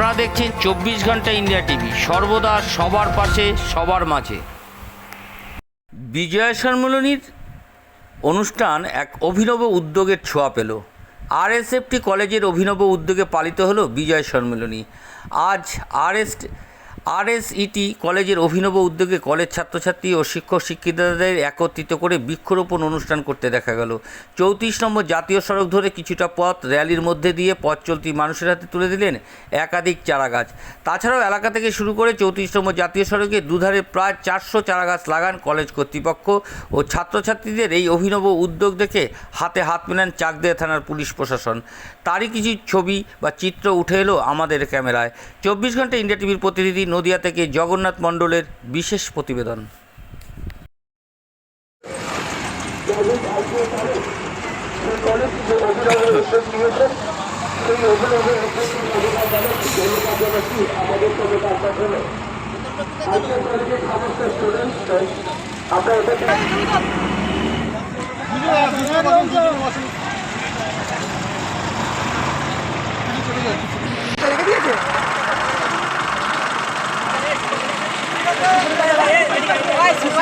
আপনারা দেখছেন চব্বিশ ঘণ্টা ইন্ডিয়া টিভি। সর্বদা সবার পাশে, সবার মাঝে। বিজয়া সম্মেলনীর অনুষ্ঠান এক অভিনব উদ্যোগের ছোঁয়া পেল। আরএসএফটি কলেজের অভিনব উদ্যোগে পালিত হলো বিজয় সম্মেলনী আজ আরএস আরএসইটি কলেজের অভিনব উদ্যোগে কলেজ ছাত্রছাত্রী ও শিক্ষক শিক্ষিকাদের একত্রিত করে বৃক্ষরোপণ অনুষ্ঠান করতে দেখা গেল। চৌত্রিশ নম্বর জাতীয় সড়ক ধরে কিছুটা পথ র্যালির মধ্যে দিয়ে পথ চলতি মানুষের হাতে তুলে দিলেন একাধিক চারাগাছ। তাছাড়াও এলাকা থেকে শুরু করে চৌত্রিশ নম্বর জাতীয় সড়কে দুধারে প্রায় চারশো চারাগাছ লাগান কলেজ কর্তৃপক্ষ ও ছাত্রছাত্রীদের এই অভিনব উদ্যোগ দেখে হাতে হাত মেলান চাকদিয়া থানার পুলিশ প্রশাসন। তারই কিছু ছবি বা চিত্র উঠে এলো আমাদের ক্যামেরায়। চব্বিশ ঘণ্টা ইন্ডিয়া টিভির প্রতিনিধি নদিয়া থেকে জগন্নাথ মণ্ডলের বিশেষ প্রতিবেদন।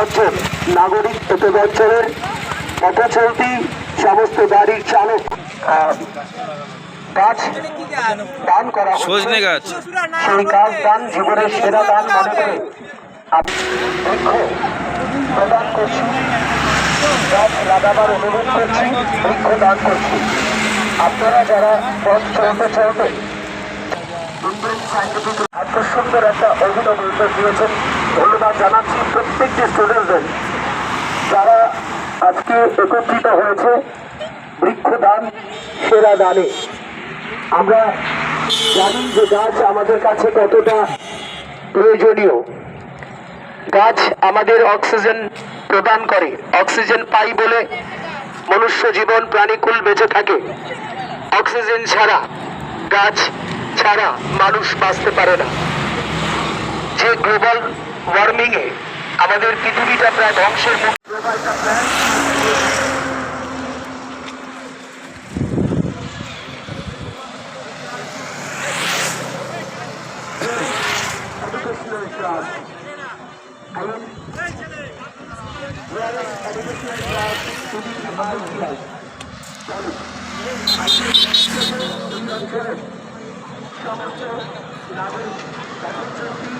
সজ্জন নাগরিক এতদ অঞ্চলের পথচলতি সমস্ত গাড়ির চালক গাছ দান করা সজনে গাছ। সেই গাছ দান জীবনের সেরা দান মনে করে আমি প্রদান করছি। গাছ লাগাবার অনুরোধ করছি বৃক্ষ দান করছি। আপনারা যারা পথ চলতে চলতে সুন্দর একটা অভিনব উদ্যোগ দিয়েছেন ধন্যবাদ জানাচ্ছি প্রত্যেকটি স্টুডেন্টদের যারা আজকে একত্রিত হয়েছে বৃক্ষদান, সেরা দানে। আমরা জানি যে গাছ আমাদের কাছে কতটা প্রয়োজনীয়। গাছ আমাদের অক্সিজেন প্রদান করে। অক্সিজেন পাই বলে মনুষ্য জীবন প্রাণীকুল বেঁচে থাকে। অক্সিজেন ছাড়া, গাছ ছাড়া মানুষ বাঁচতে পারে না। যে গ্লোবাল ওয়ার্মিং এ আমাদের পৃথিবীটা প্রায় ধ্বংসের মুখ। এত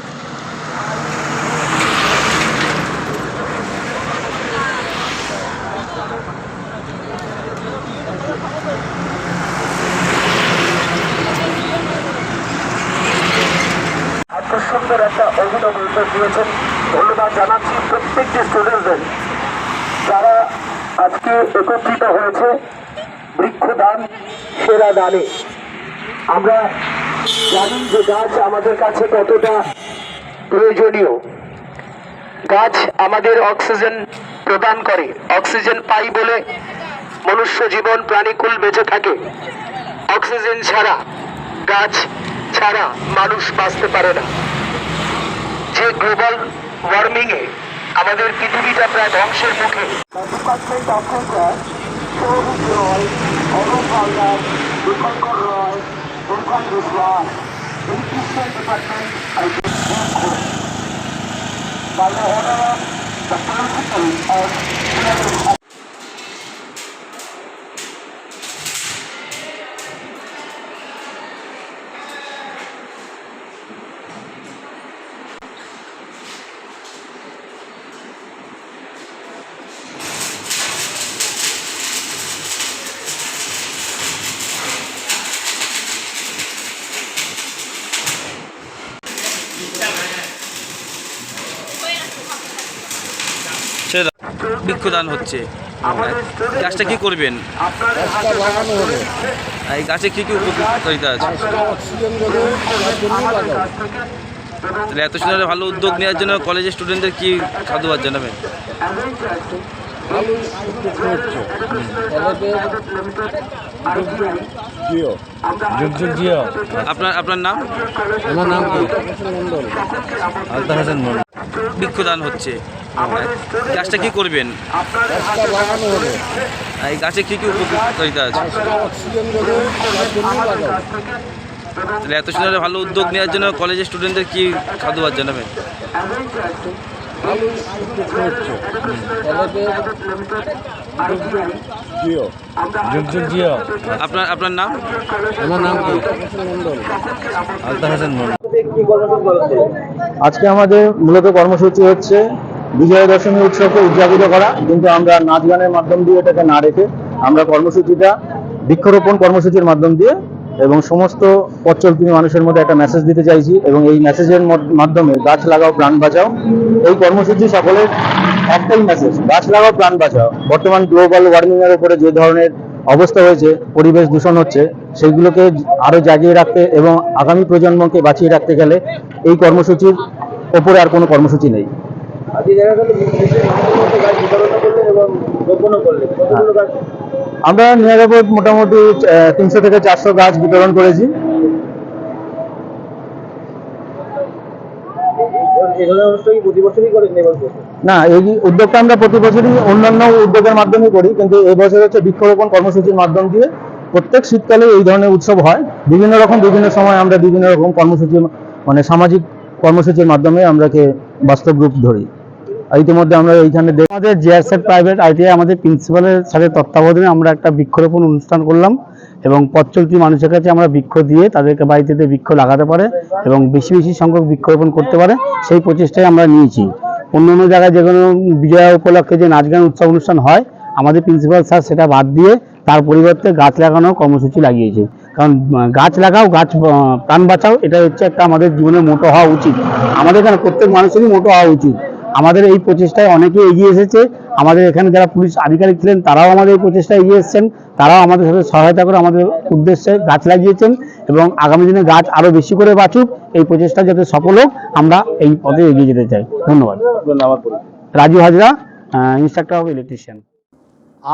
সুন্দর একটা অভিনব উদ্যোগ দিয়েছেন। ধন্যবাদ জানাচ্ছি প্রত্যেকটি স্টুডেন্টদের যারা আজকে একত্রিত হয়েছে বৃক্ষদান সেরা দানে। আমরা জানি যে গাছ আমাদের কাছে কতটা প্রয়োজনীয়। গাছ আমাদের অক্সিজেন প্রদান করে। অক্সিজেন পাই বলে মনুষ্য জীবন প্রাণীকুল বেঁচে থাকে। অক্সিজেন ছাড়া, গাছ ছাড়া মানুষ বাঁচতে পারে না। যে গ্লোবাল ওয়ার্মিং এ আমাদের পৃথিবীটা প্রায় ধ্বংসের মুখে। by the order of the principal of ছেড়ে দাও বৃক্ষদান হচ্ছে। গাছটা কি করবেন? এই গাছে কী কী উপকারিতা আছে? তাহলে এত সুন্দর ভালো উদ্যোগ নেওয়ার জন্য কলেজের স্টুডেন্টদের কি সাধুবাদ জানাবেন? আপনার আপনার নাম? আমার নাম আলতা হাসান বৃক্ষদান হচ্ছে। গাছটা কি করবেন? এই গাছে কী কী উপকারিতা আছে? তাহলে এত সুন্দর ভালো উদ্যোগ নেওয়ার জন্য কলেজের স্টুডেন্টদের কি সাধুবাদ জানাবেন? আপনার আপনার নাম? আমার নাম কি? আলতা হাসান আজকে আমাদের মূলত কর্মসূচি হচ্ছে বিজয়া দশমী উৎসবকে উদযাপিত করা, কিন্তু আমরা নাচ গানের মাধ্যম দিয়ে এটাকে না রেখে আমরা কর্মসূচিটা বৃক্ষরোপণ কর্মসূচির মাধ্যম দিয়ে এবং সমস্ত পথচলতি মানুষের মধ্যে একটা মেসেজ দিতে চাইছি এবং এই মেসেজের মাধ্যমে গাছ লাগাও, প্রাণ বাঁচাও। এই কর্মসূচি সকলের একটাই মেসেজ গাছ লাগাও, প্রাণ বাঁচাও। বর্তমান গ্লোবাল ওয়ার্মিং এর উপরে যে ধরনের অবস্থা হয়েছে, পরিবেশ দূষণ হচ্ছে সেগুলোকে আরও জাগিয়ে রাখতে এবং আগামী প্রজন্মকে বাঁচিয়ে রাখতে গেলে এই কর্মসূচির ওপরে আর কোনো কর্মসূচি নেই। আমরা নিরাপদ মোটামুটি তিনশো থেকে চারশো গাছ বিতরণ করেছি। না এই উদ্যোগটা আমরা প্রতি বছরই অন্যান্য উদ্যোগের মাধ্যমে করি কিন্তু এবছর হচ্ছে বৃক্ষরোপণ কর্মসূচির মাধ্যম দিয়ে প্রত্যেক শীতকালে এই ধরনের উৎসব হয়। বিভিন্ন রকম বিভিন্ন সময় আমরা বিভিন্ন রকম কর্মসূচি মানে সামাজিক কর্মসূচির মাধ্যমে আমরাকে বাস্তব রূপ ধরি। ইতিমধ্যে আমরা এইখানে আমাদের জিআরসেট প্রাইভেট আইটিআই আমাদের প্রিন্সিপালের সাথে তত্ত্বাবধানে আমরা একটা বৃক্ষরোপণ অনুষ্ঠান করলাম এবং পথ মানুষের কাছে আমরা বৃক্ষ দিয়ে তাদেরকে বাড়িতে বৃক্ষ লাগাতে পারে এবং বেশি বেশি সংখ্যক বৃক্ষরোপণ করতে পারে, সেই প্রচেষ্টাই আমরা নিয়েছি। অন্য অন্য জায়গায় যে কোনো বিজয়া উপলক্ষে যে নাচ গান উৎসব অনুষ্ঠান হয়, আমাদের প্রিন্সিপাল স্যার সেটা বাদ দিয়ে তার পরিবর্তে গাছ লাগানোর কর্মসূচি লাগিয়েছে। কারণ গাছ লাগাও, গাছ প্রাণ বাঁচাও এটা হচ্ছে একটা আমাদের জীবনের মোটো হওয়া উচিত। আমাদের এখানে প্রত্যেক মানুষেরই মোটো হওয়া উচিত। আমাদের এই প্রচেষ্টায় অনেকে এগিয়ে এসেছে। আমাদের এখানে যারা পুলিশ আধিকারিক ছিলেন, তারাও আমাদের এই প্রচেষ্টায় এগিয়ে এসেছেন। তারাও আমাদের সাথে সহায়তা করে আমাদের উদ্দেশ্যে গাছ লাগিয়েছেন এবং আগামী দিনে গাছ আরও বেশি করে বাঁচুক। এই প্রচেষ্টা যাতে সফল হোক, আমরা এই পথে এগিয়ে যেতে চাই। ধন্যবাদ। ধন্যবাদ Raju Hazra instructor of electrician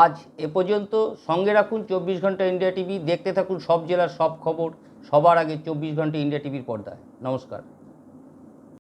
আজ এ পর্যন্ত সঙ্গে রাখুন চব্বিশ ঘণ্টা ইন্ডিয়া টিভি। দেখতে থাকুন সব জেলার সব খবর। সবার আগে চব্বিশ ঘণ্টা ইন্ডিয়া টিভির পর্দায়। নমস্কার।